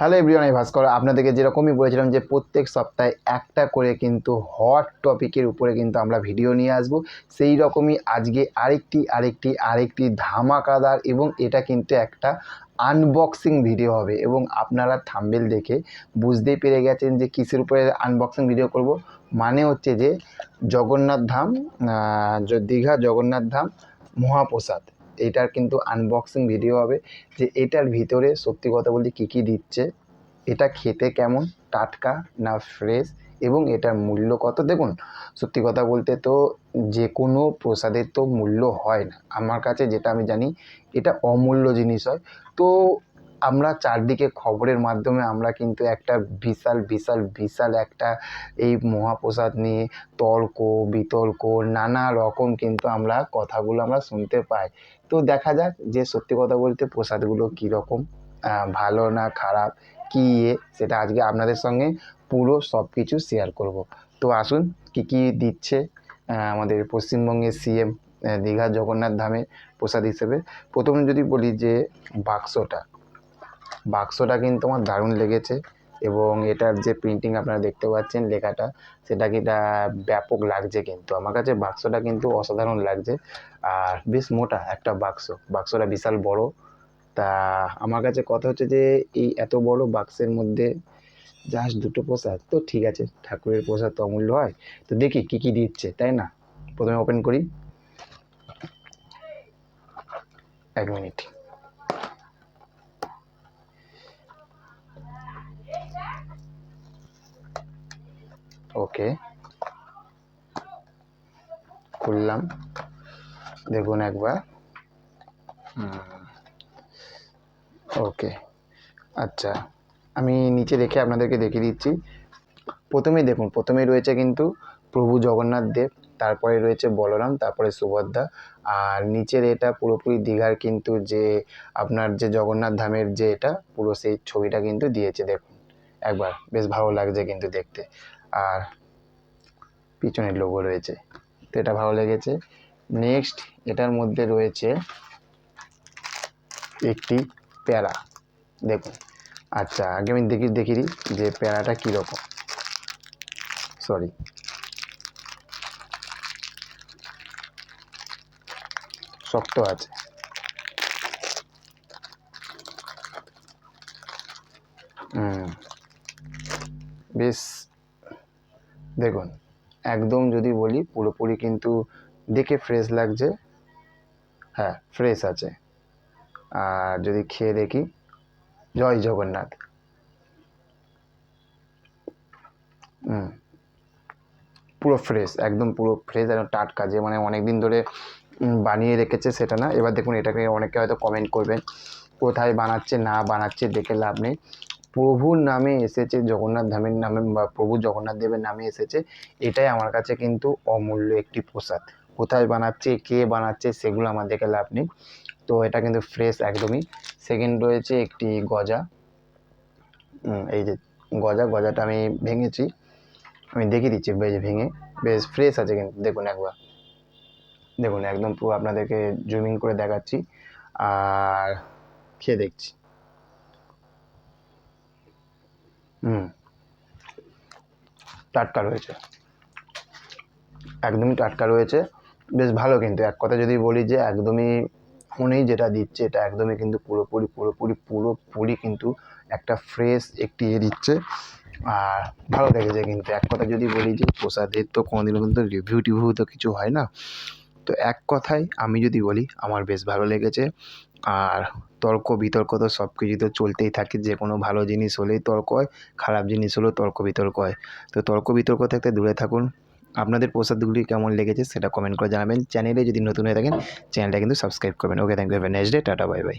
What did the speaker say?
Hello everyone আমি ভাস্কর। আপনাদেরকে যেরকমই বলেছিলাম যে প্রত্যেক সপ্তাহে একটা করে কিন্তু হট টপিকের উপরে কিন্তু আমরা ভিডিও নিয়ে আসব। সেই রকমই আজকে আরেকটি আরেকটি আরেকটি ধামাকাদার এবং এটা কিন্তু একটা আনবক্সিং ভিডিও হবে এবং আপনারা থাম্বেল দেখে বুঝতেই পেরে গেছেন যে কিসের উপরে আনবক্সিং ভিডিও করব। মানে হচ্ছে যে জগন্নাথ ধাম দীঘা জগন্নাথ ধাম, মহাপ্রসাদ। এইটার কিন্তু আনবক্সিং ভিডিও হবে, যে এটার ভিতরে সত্যি কথা বলতে কী কী দিচ্ছে, এটা খেতে কেমন, টাটকা না ফ্রেশ এবং এটার মূল্য কত? দেখুন, সত্যি কথা বলতে তো যে কোনো প্রসাদের তো মূল্য হয় না। আমার কাছে যেটা আমি জানি, এটা অমূল্য জিনিস হয়। তো আমরা চারদিকে খবরের মাধ্যমে আমরা কিন্তু একটা বিশাল বিশাল বিশাল একটা এই মহাপ্রসাদ নিয়ে তর্ক, বিতর্ক, নানা রকম কিন্তু আমরা কথাগুলো আমরা শুনতে পাই। তো দেখা যাক যে সত্যি কথা বলতে প্রসাদগুলো কীরকম ভালো না খারাপ, কী ইয়ে সেটা আজকে আপনাদের সঙ্গে পুরো সব কিছু শেয়ার করব। তো আসুন, কী কী দিচ্ছে আমাদের পশ্চিমবঙ্গের সিএম দীঘা জগন্নাথ ধামে প্রসাদ হিসেবে। প্রথমে যদি বলি যে বাক্সটা বাক্সটা কিন্তু আমার দারুণ লেগেছে এবং এটার যে প্রিন্টিং আপনারা দেখতে পাচ্ছেন লেখাটা, সেটা কিটা ব্যাপক লাগছে কিন্তু। আমার কাছে বাক্সটা কিন্তু অসাধারণ লাগছে। আর বেশ মোটা একটা বাক্স, বাক্সটা বিশাল বড়। তা আমার কাছে কথা হচ্ছে যে, এই এত বড় বাক্সের মধ্যে জাস্ট দুটো প্রসাদ, তো ঠিক আছে, ঠাকুরের প্রসাদ তো অমূল্য হয়। তো দেখি কী কী দিচ্ছে, তাই না? প্রথমে ওপেন করি। এক মিনিট ওকে খুললাম দেখুন একবার ওকে আচ্ছা আমি নিচে রেখে আপনাদেরকে দেখিয়ে দিচ্ছি। প্রথমেই দেখুন প্রথমেই রয়েছে কিন্তু প্রভু জগন্নাথ দেব তারপরে রয়েছে বলরাম তারপরে সুভদ্রা আর নিচের এটা পুরোপুরি দীঘার কিন্তু যে আপনার যে জগন্নাথ ধামের যে এটা পুরো সেই ছবিটা কিন্তু দিয়েছে দেখুন। একবার বেশ ভালো লাগছে কিন্তু দেখতে। আর পিছনের লোগো রয়েছে। তো এটা ভালো লেগেছে। নেক্সট এটার মধ্যে রয়েছে একটি প্যারা। দেখুন। আচ্ছা আগে আমি দেখি দেখি যে প্যারাটা কীরকম। সরি শক্ত আছে। বেশ দেখুন, একদম যদি বলি পুরোপুরি কিন্তু দেখে ফ্রেশ লাগছে। হ্যাঁ ফ্রেশ আছে। আর যদি খেয়ে দেখি, জয় জগন্নাথ। হুম, পুরো ফ্রেশ একদম পুরো ফ্রেশ একদম টাটকা। যে মানে অনেক দিন ধরে বানিয়ে রেখেছে সেটা না। এবার দেখুন এটাকে অনেকে হয়তো কমেন্ট করবেন, কোথায় বানাচ্ছে, না বানাচ্ছে, দেখে লাভ নেই। প্রভুর নামে এসেছে, জগন্নাথ ধামের নামে বা প্রভু জগন্নাথ দেবের নামে এসেছে, এটাই আমার কাছে কিন্তু অমূল্য একটি প্রসাদ। কোথায় বানাচ্ছে, কে বানাচ্ছে সেগুলো আমার দেখে লাভ নেই। তো এটা কিন্তু ফ্রেশ একদমই। সেকেন্ড রয়েছে একটি গজা। এই যে গজা, গজাটা আমি ভেঙেছি। আমি দেখিয়ে দিচ্ছি, বেশ ভেঙে, বেশ ফ্রেশ আছে কিন্তু, দেখুন একবার। দেখুন, একদম পুরো আপনাদেরকে জুমিং করে দেখাচ্ছি, আর খেয়ে দেখছি। হুম। টাটকা রয়েছে। একদমই টাটকা রয়েছে। বেশ ভালো কিন্তু, এক কথা যদি বলি যে একদমই ফোনেই যেটা দিচ্ছে, এটা একদমই কিন্তু পুরোপুরি পুরোপুরি পুরোপুরি কিন্তু একটা ফ্রেশ একটি ইয়ে দিচ্ছে। আর ভালো লেগেছে কিন্তু, এক কথা যদি বলি যে প্রসাদের তো কোনোদিনও কিন্তু রিভিউ টিভিউ তো কিছু হয় না। তো এক কথায় আমি যদি বলি, আমার বেশ ভালো লেগেছে। আর তর্ক বিতর্ক তো সব কিছু তো চলতেই থাকে। যে কোনো ভালো জিনিস হলেই তর্ক হয়, খারাপ জিনিস হলেও তর্ক বিতর্ক হয়। তো তর্ক বিতর্ক থাকতে দূরে থাকুন। আপনাদের প্রসাদগুলি কেমন লেগেছে সেটা কমেন্ট করে জানাবেন। চ্যানেলে যদি নতুন হয়ে থাকেন চ্যানেলটা কিন্তু সাবস্ক্রাইব করবেন। Okay thank you have next day tata bye bye